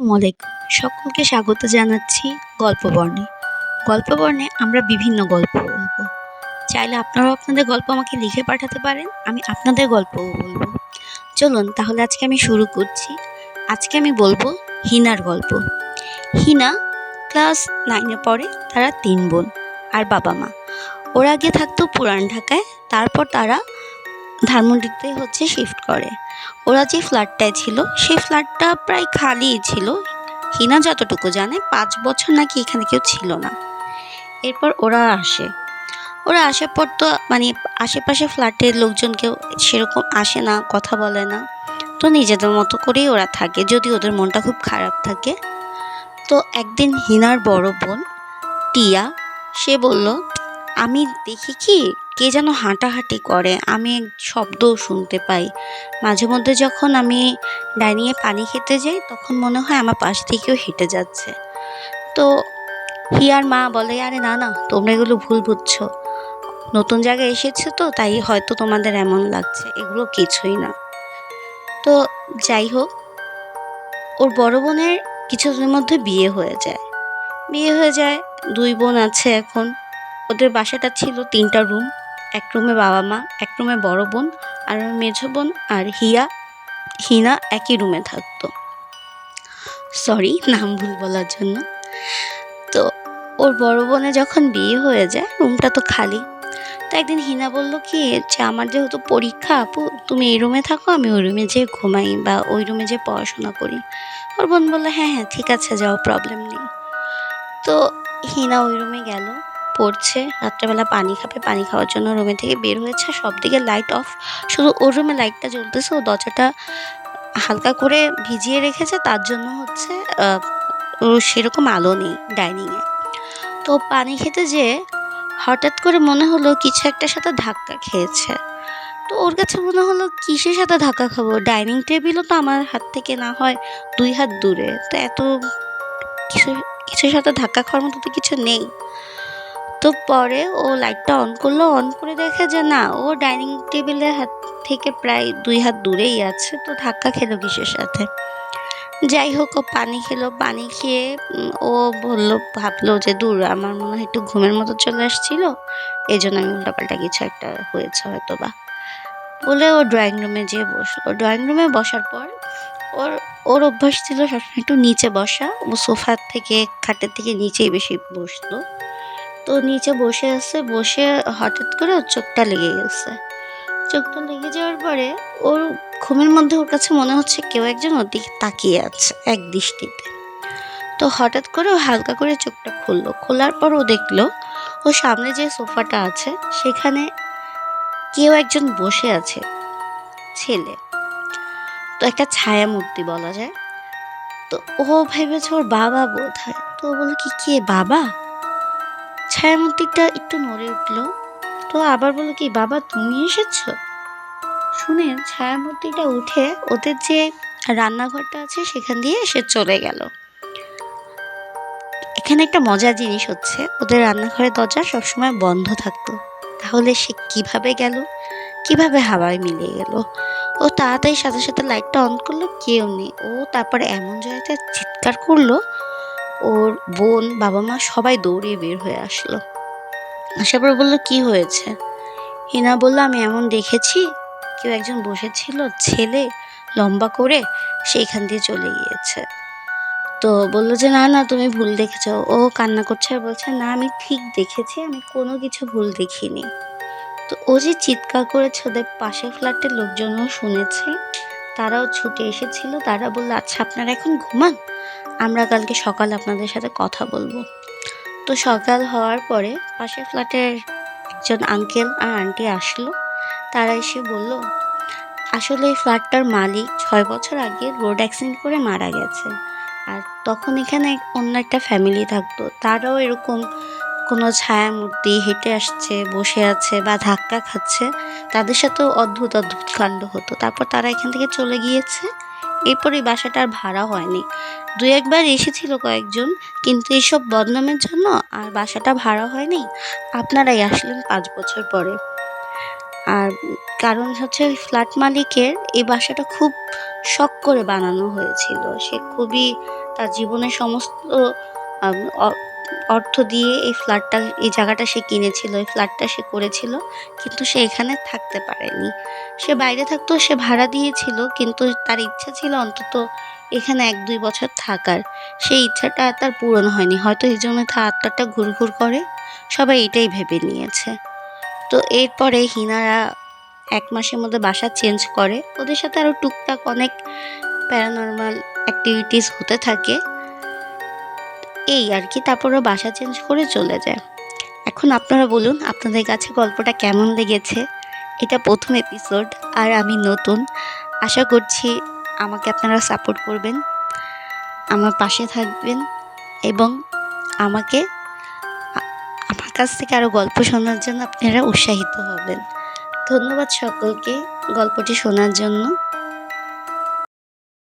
আলাইকুম সকলকে স্বাগত জানাচ্ছি গল্প বর্ণে গল্প বর্ণে আমরা বিভিন্ন গল্প বলব। চাইলে আপনারাও আপনাদের গল্প আমাকে লিখে পাঠাতে পারেন, আমি আপনাদের গল্পও বলব। চলুন তাহলে আজকে আমি শুরু করছি। আজকে আমি বলব হিনার গল্প। হিনা ক্লাস নাইনে পড়ে, তারা তিন বোন, আর বাবা মা। ওরা আগে থাকতো পুরান ঢাকায়, তারপর তারা ধানমন্ডিতে হচ্ছে শিফট করে। ওরা যে ফ্ল্যাটটায় ছিল সেই ফ্ল্যাটটা প্রায় খালিই ছিল। হিনা যতটুকু জানে, পাঁচ বছর নাকি এখানে কেউ ছিল না। এরপর ওরা আসে। ওরা আসার পর তো মানে আশেপাশে ফ্ল্যাটের লোকজন কেউ সেরকম আসে না, কথা বলে না। তো নিজেদের মতো করেই ওরা থাকে যদি ওদের মনটা খুব খারাপ থাকে। তো একদিন হিনার বড় বোন, টিয়া, সে বলল, আমি দেখি কি কে যেন হাঁটাহাঁটি করে, আমি শব্দও শুনতে পাই। মাঝে মধ্যে যখন আমি ডাইনিংয়ে পানি খেতে যাই, তখন মনে হয় আমার পাশ থেকেও হেঁটে যাচ্ছে। তো হিয়ার মা বলে, আরে না না, তোমরা এগুলো ভুল বুঝছ। নতুন জায়গায় এসেছ তো, তাই হয়তো তোমাদের এমন লাগছে। এগুলো কিছুই না। তো যাই হোক, ওর বড় বোনের কিছুদিনের মধ্যে বিয়ে হয়ে যায়। বিয়ে হয়ে যায়, দুই বোন আছে এখন। ওদের বাসাটা ছিল তিনটা রুম। এক রুমে বাবা মা, এক রুমে বড় বোন, আর মেঝো বোন আর হিয়া, হিনা একই রুমে থাকতো। সরি নাম ভুল বলার জন্য। তো ওর বড় বোনে যখন বিয়ে হয়ে যায়, রুমটা তো খালি। তো একদিন হিনা বলল কি, যে আমার যেহেতু পরীক্ষা, আপু, তুমি এই রুমে থাকো, আমি ওই রুমে যেয়ে ঘুমাই বা ওই রুমে যেয়ে পড়াশোনা করি। ওর বোন বলল হ্যাঁ হ্যাঁ ঠিক আছে, যাও প্রবলেম নেই। তো হিনা ওই রুমে গেল। পড়ছে। রাত্রেবেলা পানি খাবে, পানি খাওয়ার জন্য রুমে থেকে বের হয়েছে। সব দিকে লাইট অফ শুধু ওর রুমে লাইটটা জ্বলতেছে, ও দরজাটা হালকা করে ভিজিয়ে রেখেছে। তার জন্য হচ্ছে সেরকম আলো নেই ডাইনিংয়ে তো পানি খেতে যেয়ে হঠাৎ করে মনে হলো কিছু একটার সাথে ধাক্কা খেয়েছে। তো ওর কাছে মনে হলো, কিসের সাথে ধাক্কা খাব? ডাইনিং টেবিলও তো আমার হাত থেকে না হয় দুই হাত দূরে। তো এত কিছু, কিছুর সাথে ধাক্কা খাওয়ার মতো তো কিছু নেই। তো পরে ও লাইটটা অন করল অন করে দেখে যে না, ও ডাইনিং টেবিলের হাত থেকে প্রায় দুই হাত দূরেই আছে, তো ধাক্কা খেলো কিসের সাথে? যাই হোক, ও পানি খেলো, পানি খেয়ে ও বলল, ভাবলো যে দূর, আমার মনে হয় একটু ঘুমের মতো চলে আসছিল এই জন্য আমি উল্টাপাল্টা কিছু একটা হয়েছে হয়তো বা বলে ও ড্রয়িং রুমে যেয়ে বসল। ড্রয়িং রুমে বসার পর ওর ওর অভ্যাস ছিল সবসময় একটু নিচে বসা, ও সোফার থেকে, খাটের থেকে নিচেই বেশি বসতো। তো নিচে বসে আছে, বসে হঠাৎ করে ওর চোখটা লেগে গেছে। চোখটা লেগে যাওয়ার পরে ওর ঘুমের মধ্যে ওর কাছে মনে হচ্ছে কেউ একজন ওর দিকে তাকিয়ে আছে এক দৃষ্টিতে। তো হঠাৎ করে ও হালকা করে চোখটা খুললো। খোলার পর ও দেখল, ও সামনে যে সোফাটা আছে, সেখানে কেউ একজন বসে আছে, ছেলে। তো একটা ছায়া মূর্তি বলা যায়। তো ও ভেবেছে ওর বাবা বোধ হয় তো ও বলে কি, কে বাবা? ছায়ামূর্তিটা একটু নড়ে উঠল। তো আবার বলল কি, বাবা, তুমি এসেছ? শুনে ছায়ামূর্তিটা উঠে ওদের যে রান্নাঘরটা আছে, সেখান দিয়ে এসে চলে গেল। এখানে একটা মজার জিনিস হচ্ছে, ওদের রান্নাঘরের দরজা সবসময় বন্ধ থাকতো। তাহলে সে কীভাবে গেল? কীভাবে হাওয়ায় মিলিয়ে গেল? ও তাড়াতাড়ি সাথে সাথে লাইটটা অন করল, কেউ নেই। ও তারপরে এমন জায়গায় চিৎকার করল ওর বোন, বাবা মা সবাই দৌড়িয়ে বের হয়ে আসলো। আসার পর বলল, কি হয়েছে? হিনা বলল, আমি এমন দেখেছি, কেউ একজন বসেছিল, ছেলে লম্বা করে সেইখান দিয়ে চলে গিয়েছে। তো বলল যে, না না, তুমি ভুল দেখেছ। ও কান্না করছে আর বলছে, না, আমি ঠিক দেখেছি, আমি কোনো কিছু ভুল দেখিনি। তো ও যে চিৎকার করেছে, ওদের পাশের ফ্ল্যাটের লোকজনও শুনেছে, তারাও ছুটে এসেছিল, তারা বলল আচ্ছা আপনারা এখন ঘুমান? আমরা কালকে সকালে আপনাদের সাথে কথা বলব। তো সকাল হওয়ার পরে পাশের ফ্ল্যাটের একজন আঙ্কেল আর আন্টি আসলো। তারা এসে বলল, আসলে এই ফ্ল্যাটটার মালিক ছয় বছর আগে রোড অ্যাক্সিডেন্ট করে মারা গেছে। আর তখন এখানে অন্য একটা ফ্যামিলি থাকতো। তারাও এরকম কোনো ছায়া মূর্তি হেঁটে আসছে, বসে আছে বা ধাক্কা খাচ্ছে, তাদের সাথেও অদ্ভুত অদ্ভুত কাণ্ড হতো। তারপর তারা এখান থেকে চলে গিয়েছে। এরপর এই বাসাটা আর ভাড়া হয়নি। দু একবার এসেছিল কয়েকজন, কিন্তু এইসব বদনামের জন্য আর বাসাটা ভাড়া হয়নি। আপনারাই আসলেন পাঁচ বছর পরে। আর কারণ হচ্ছে ওই ফ্ল্যাট মালিকের এই বাসাটা খুব শখ করে বানানো হয়েছিল। সে খুবই তার জীবনের সমস্ত অর্থ দিয়ে এই ফ্ল্যাটটা এই জায়গাটা সে কিনেছিল, এই ফ্ল্যাটটা সে করেছিল, কিন্তু সে এখানে থাকতে পারেনি। সে বাইরে থাকতো, সে ভাড়া দিয়েছিল, কিন্তু তার ইচ্ছা ছিল অন্তত এখানে এক দুই বছর থাকার। সেই ইচ্ছাটা তার পূরণ হয়নি। হয়তো এই জন্য তার আত্মাটা ঘুরঘুর করে। সবাই এটাই ভেবে নিয়েছে। তো এরপরে হিনারা এক মাসের মধ্যে বাসা চেঞ্জ করে। ওদের সাথে আরও টুকটাক অনেক প্যারানর্মাল অ্যাক্টিভিটিস হতে থাকে। এই আর কি তারপরে বাসা চেঞ্জ করে চলে যায়। এখন আপনারা বলুন, আপনাদের কাছে গল্পটা কেমন লেগেছে? এটা প্রথম এপিসোড আর আমি নতুন। আশা করছি আমাকে আপনারা সাপোর্ট করবেন, আমার পাশে থাকবেন এবং আমাকে আমার কাছ থেকে আরও গল্প শোনার জন্য আপনারা উৎসাহিত হবেন। ধন্যবাদ সকলকে গল্পটি শোনার জন্য।